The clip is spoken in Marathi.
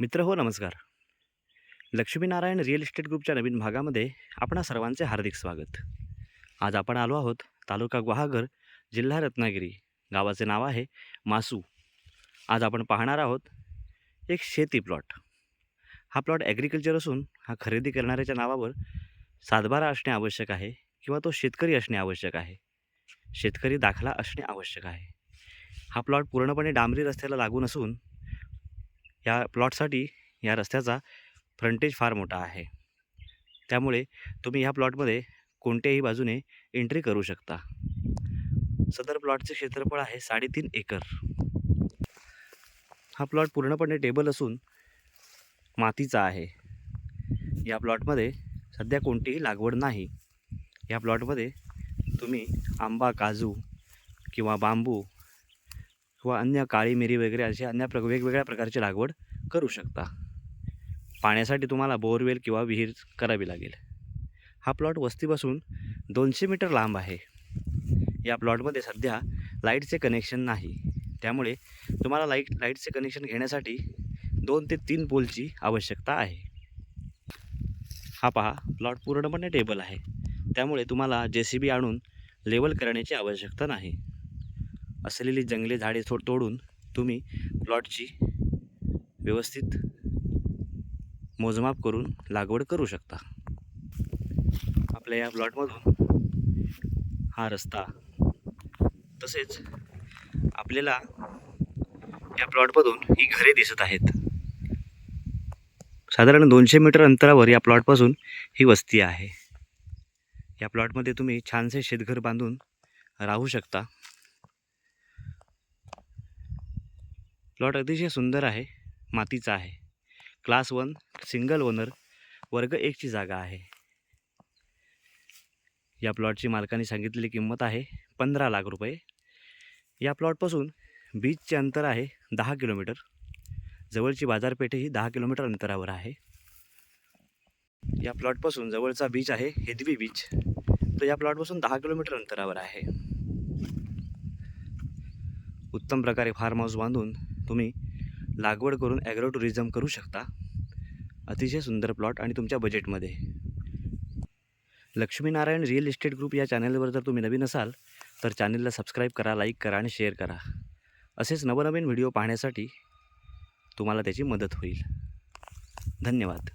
मित्र हो नमस्कार. लक्ष्मीनारायण रिअल इस्टेट ग्रुपच्या नवीन भागामध्ये आपणा सर्वांचे हार्दिक स्वागत. आज आपण आलो आहोत तालुका गुहागर जिल्हा रत्नागिरी. गावाचे नाव आहे मासू. आज आपण पाहणार आहोत एक शेती प्लॉट. हा प्लॉट ॲग्रिकल्चर असून हा खरेदी करणाऱ्याच्या नावावर सातबारा असणे आवश्यक आहे किंवा तो शेतकरी असणे आवश्यक आहे. शेतकरी दाखला असणे आवश्यक आहे. हा प्लॉट पूर्णपणे डांबरी रस्त्याला लागून असून या प्लॉटसाठी या रस्त्याचा फ्रंटेज फार मोठा आहे. त्यामुळे तुम्ही ह्या प्लॉटमध्ये कोणत्याही बाजूने एंट्री करू शकता. सदर प्लॉटचे क्षेत्रफळ आहे साडेतीन एकर. हा प्लॉट पूर्णपणे टेबल असून मातीचा आहे. या प्लॉटमध्ये सध्या कोणतीही लागवड नाही. या प्लॉटमध्ये तुम्ही आंबा काजू किंवा बांबू किंवा अन्य काळी मिरी वगैरे अशा अन्य प्र वेगवेगळ्या प्रकारची लागवड करू शकता. पाण्यासाठी तुम्हाला बोरवेल किंवा विहीर करावी लागेल. हा प्लॉट वस्तीपासून दोनशे मीटर लांब आहे. या प्लॉटमध्ये सध्या लाईटचे कनेक्शन नाही. त्यामुळे तुम्हाला लाइट लाईटचे कनेक्शन घेण्यासाठी दोन ते तीन पोलची आवश्यकता आहे. हा पहा प्लॉट पूर्णपणे टेबल आहे. त्यामुळे तुम्हाला जे सी बी आणून लेवल करण्याची आवश्यकता नाही. असलेली जंगली झाडे थो तोडून तुम्ही प्लॉटची व्यवस्थित मोजमाप करून लागवड करू शकता. आपल्या या प्लॉटमधून हा रस्ता तसेच आपल्याला या प्लॉटमधून ही घरे दिसत आहेत. साधारण दोनशे मीटर अंतरावर या प्लॉटपासून ही वस्ती आहे. या प्लॉटमध्ये तुम्ही छानसे शेतघर बांधून राहू शकता. प्लॉट अतिशय सुंदर आहे मातीचा आहे. क्लास वन सिंगल ओनर वर्ग एकची जागा आहे. या प्लॉटची मालकाने सांगितलेली किंमत आहे पंधरा लाख रुपये. या प्लॉटपासून बीचचे अंतर आहे दहा किलोमीटर. जवळची बाजारपेठही दहा किलोमीटर अंतरावर आहे. या प्लॉटपासून जवळचा बीच आहे हेदवी बीच तो या प्लॉटपासून दहा किलोमीटर अंतरावर आहे. उत्तम प्रकारे फार्म हाऊस बांधून तुम्ही लागवड करून ॲग्रो टुरिझम करू शकता. अतिशय सुंदर प्लॉट आणि तुमच्या बजेटमध्ये. लक्ष्मीनारायण रिअल इस्टेट ग्रुप या चॅनलवर जर तुम्ही नवीन असाल तर चॅनलला सबस्क्राईब करा लाईक करा आणि शेअर करा. असेच नवनवीन व्हिडिओ पाहण्यासाठी तुम्हाला त्याची मदत होईल. धन्यवाद.